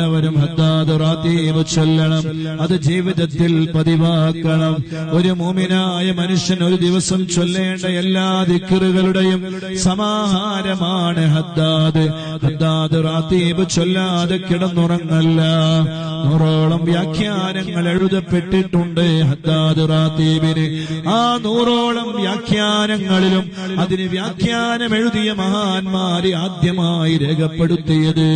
എല്ലാവരും റാത്തീബ് ചൊല്ലണം. അത് ജീവിതത്തിൽ പതിവാക്കണം. ഒരു മൂമിനായ മനുഷ്യൻ ഒരു ദിവസം ചൊല്ലേണ്ട എല്ലാ ദിക്കറുകളുടെയും സമാഹാരമാണ് ഹദ്ദാദ്. ഹദ്ദാദ് റാത്തീബ് ചൊല്ലാതെ കിടന്നുറങ്ങല്ല. നൂറോളം വ്യാഖ്യാനങ്ങൾ എഴുതപ്പെട്ടിട്ടുണ്ട് ഹദ്ദാദ് റാത്തീബിന്. ആ നൂറോളം വ്യാഖ്യാനങ്ങളിലും അതിന് വ്യാഖ്യാനം എഴുതിയ മഹാന്മാര് ആദ്യമായി രേഖപ്പെടുത്തിയത്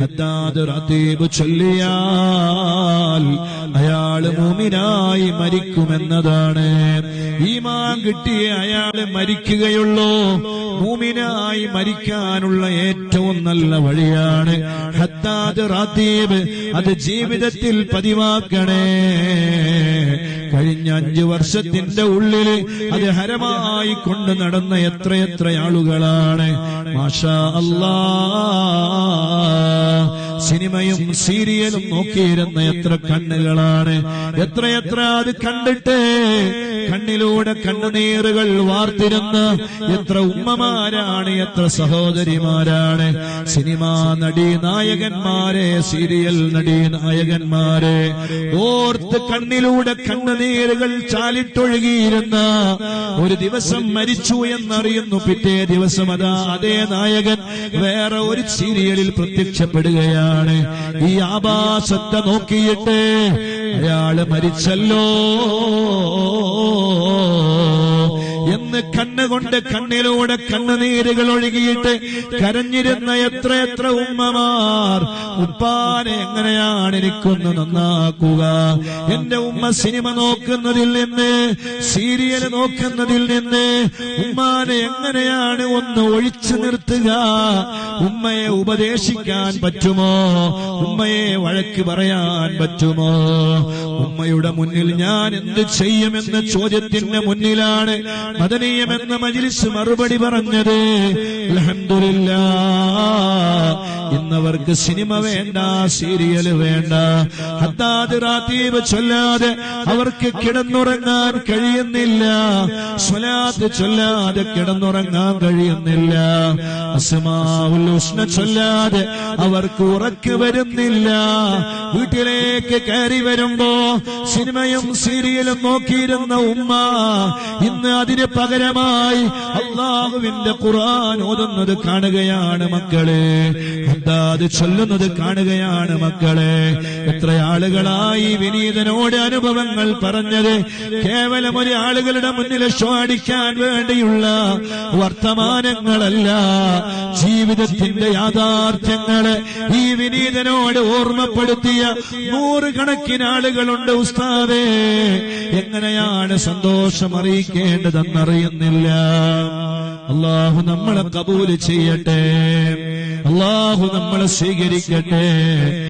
ഹദ്ദാദ് റാത്തീബ് ചൊല്ലിയാൽ അയാൾ മൂമിനായി മരിക്കുമെന്നതാണ്. ഈമാൻ കിട്ടിയ അയാൾ മരിക്കുകയുള്ളൂ. മൂമിനായി മരിക്കാനുള്ള ഏറ്റവും നല്ല വഴിയാണ് അത് ജീവിതത്തിൽ പതിവാക്കണേ. കഴിഞ്ഞ അഞ്ചു വർഷത്തിന്റെ ഉള്ളിൽ അത് ഹരമായി കൊണ്ട് നടന്ന എത്രയെത്ര ആളുകളാണ്. മാഷാ അല്ലാ. സിനിമയും സീരിയലും നോക്കിയിരുന്ന എത്ര കണ്ണുകളാണ്. എത്രയെത്ര അത് കണ്ടിട്ട് കണ്ണിലൂടെ കണ്ണുനീറുകൾ വാർത്തിരുന്ന എത്ര ഉമ്മമാരാണ് എത്ര സഹോദരിമാരാണ്. സിനിമാ നടി നായകന്മാരെ സീരിയൽ നടി നായകന്മാരെ ഓർത്ത് കണ്ണിലൂടെ കണ്ണുനീറുകൾ ചാലിട്ടൊഴുകിയിരുന്ന ഒരു ദിവസം മരിച്ചു എന്നറിയുന്നു. പിറ്റേ ദിവസം അതാ അതേ നായകൻ വേറെ ഒരു സീരിയലിൽ പ്രത്യക്ഷപ്പെടുകയാണ്. ഈ ആഭാസത്തെ നോക്കിയിട്ട് അയാൾ മരിച്ചല്ലോ. കണ്ണുകൊണ്ട് കണ്ണിലൂടെ കണ്ണുനീരുകൾ ഒഴുകിയിട്ട് കരഞ്ഞിരുന്ന എത്ര എത്ര ഉമ്മമാർ ഉപ്പാനെ എങ്ങനെയാണ് എനിക്കൊന്ന് നന്നാക്കുക? എന്റെ ഉമ്മ സിനിമ നോക്കുന്നതിൽ നിന്ന് സീരിയൽ നോക്കുന്നതിൽ നിന്ന് ഉമ്മാനെ എങ്ങനെയാണ് ഒന്ന് ഒഴിച്ചു നിർത്തുക? ഉമ്മയെ ഉപദേശിക്കാൻ പറ്റുമോ? ഉമ്മയെ വഴക്ക് പറയാൻ പറ്റുമോ? ഉമ്മയുടെ മുന്നിൽ ഞാൻ എന്ത് ചെയ്യുമെന്ന ചോദ്യത്തിന്റെ മുന്നിലാണ് മദനീയമെന്ന മജിലിസ് മറുപടി പറഞ്ഞത് അൽഹംദുലില്ലാ ഇന്നവർക്ക് സിനിമ വേണ്ട സീരിയൽ വേണ്ട. ഹദ്ദാദ് റാത്തീബ് ചൊല്ലാതെ അവർക്ക് കിടന്നുറങ്ങാൻ കഴിയുന്നില്ല. സ്വലാത്ത് ചൊല്ലാതെ കിടന്നുറങ്ങാൻ കഴിയുന്നില്ല. ഹുസ്ന ചൊല്ലാതെ അവർക്ക് ഉറക്ക് വരുന്നില്ല. വീട്ടിലേക്ക് കയറി വരുമ്പോ സിനിമയും സീരിയലും നോക്കിയിരുന്ന ഉമ്മ ഇന്ന് അതിന് പകരമായി അള്ളാഹുവിന്റെ ഖുർആൻ ഓതുന്നത് കാണുകയാണ് മക്കളെ. അത് ചൊല്ലുന്നത് കാണുകയാണ് മക്കളെ. എത്ര ആളുകളായി വിനീതനോട് അനുഭവങ്ങൾ പറഞ്ഞത്. കേവലം ഒരു ആളുകളുടെ മുന്നിൽ ഷോ വേണ്ടിയുള്ള വർത്തമാനങ്ങളല്ല. ജീവിതത്തിന്റെ യാഥാർത്ഥ്യങ്ങൾ ഈ വിനീതനോട് ഓർമ്മപ്പെടുത്തിയ നൂറുകണക്കിന് ആളുകളുണ്ട് ഉസ്താദേ. എങ്ങനെയാണ് സന്തോഷം അറിയിക്കേണ്ടതെന്നറിയുന്നില്ല അള്ളാഹു നമ്മളെ കബൂൽ ചെയ്യട്ടെ. അള്ളാഹു നമ്മളെ സ്വീകരിക്കട്ടെ.